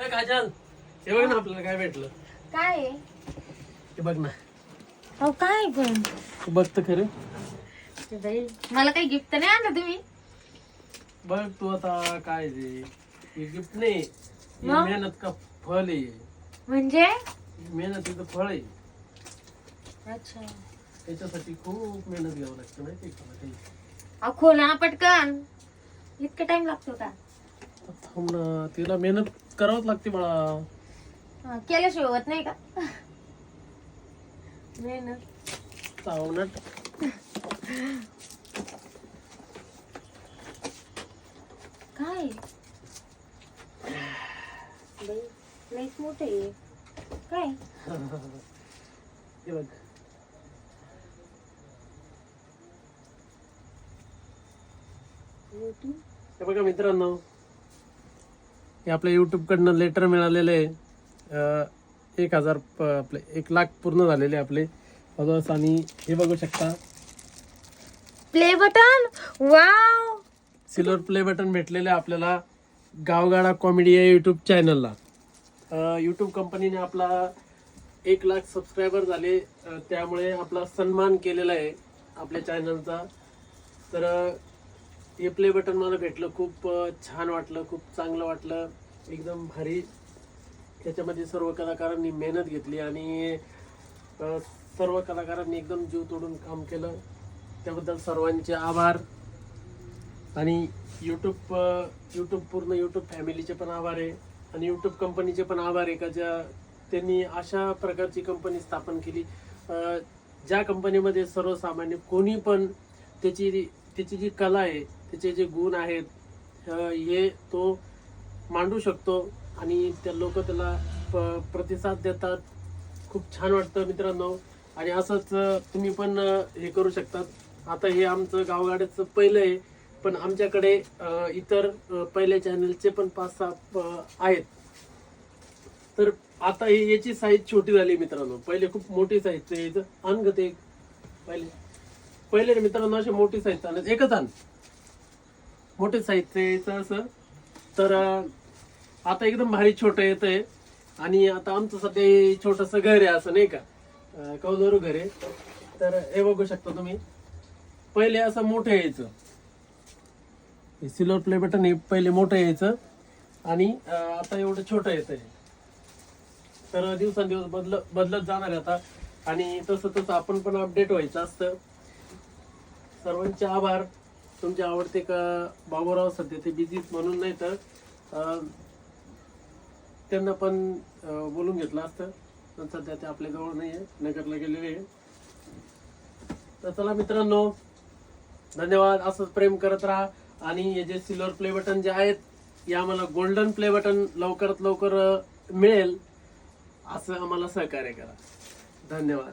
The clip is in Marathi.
ए काजल. हे बघ ना आपल्याला काय भेटलं. काय? आहे? हे बघ ना. अहो काय पण? तू बघ तर खरं. ते बाई, मला काही गिफ्ट नाही आणलं तुम्ही? बघ तू आता काय ते. हे गिफ्ट नाही. हे मग? मेहनत का फळ आहे. म्हणजे? मेहनतीचं फळ आहे. अच्छा. त्याच्यासाठी खूप मेहनत घ्यावं लागतं माहिती का मला अहो खोला ना पटकन. इतका टाइम लागतो का? थांब ना तिला मेहनत करावंच लागते बाळा. हा, केल्याशिवाय होत नाही का? नाही ना. चावणार. काय? बाई, लईच मोठं आहे. काय? हे बघ. हे बघा मित्रांनो. हे आपल्या युट्यूब कडनं लेटर मिळालेलं आहे. एक हजार प- आपले एक लाख पूर्ण झालेले आपले. फॉलोअर्स आणि हे बघू शकता. Play button wow silver play button भेटलेले आहे आपल्याला गावगाडा कॉमेडी या युट्यूब चॅनलला युट्यूब कंपनीने आपला एक लाख सबस्क्रायबर झाले. त्यामुळे आपला सन्मान केलेला आहे आपल्या चॅनलचा तर ते प्ले बटन मला भेटलं. खूप छान वाटलं खूप चांगलं वाटलं. एकदम भारी. त्याच्यामध्ये सर्व कलाकारांनी मेहनत घेतली आणि सर्व कलाकारांनी एकदम जीव तोडून काम केलं. त्याबद्दल सर्वांचे आभार. आणि यूट्यूब यूट्यूब पूर्ण यूट्यूब फॅमिलीचे पण आभार आहे. आणि यूट्यूब कंपनीचे पण आभार आहे का ज्या त्यांनी अशा प्रकारची कंपनी स्थापन केली. ज्या कंपनीमध्ये सर्वसामान्य कोणी पण त्याची त्याची जी कला आहे त्याचे जे गुण आहेत हे तो मांडू शकतो आणि त्या लोक त्याला प- प्रतिसाद देतात. खूप छान वाटतं मित्रांनो. आणि असंच तुम्ही पण हे करू शकतात. आता हे आमचं गावगाड्याचं पहिलं आहे पण आमच्याकडे इतर पहिल्या चॅनलचे पण पाच सहा आहेत. तर आता हे याची साईज छोटी झाली मित्रांनो. पहिले खूप मोठी साईज यायचं आण ग ते पहिले पहिले मित्रांनो अशी मोठी साईज आणत एकच आण मोठे साहित्य यायचं असं. तर आता एकदम भारी छोटं येत आहे आणि आता आमचं सध्या छोटस घर आहे असं नाही का? कौलरू घर आहे. तर हे बघू शकता तुम्ही. पहिले असं मोठं यायचं. सिल्वर प्ले बटन हे पहिले मोठं यायचं. आणि आता एवढं छोटं येत आहे तर दिवसांदिवस बदल बदलत जाणार आहे आता. आणि तसं तसं आपण पण अपडेट व्हायचं असतं. सर्वांचे आभार. तुमचे आवडते का बाबूराव सध्या ते बिझीत म्हणून नाही तर त्यांना पण बोलून घेतलं असतं. पण सध्या ते आपल्याजवळ नाही आहे नगरला गेलेले आहे तर चला मित्रांनो धन्यवाद. असंच प्रेम करत राहा. आणि हे जे सिल्वर प्ले बटन जे आहेत या आम्हाला गोल्डन प्ले बटन लवकरात लवकर मिळेल. असं आम्हाला सहकार्य करा. धन्यवाद.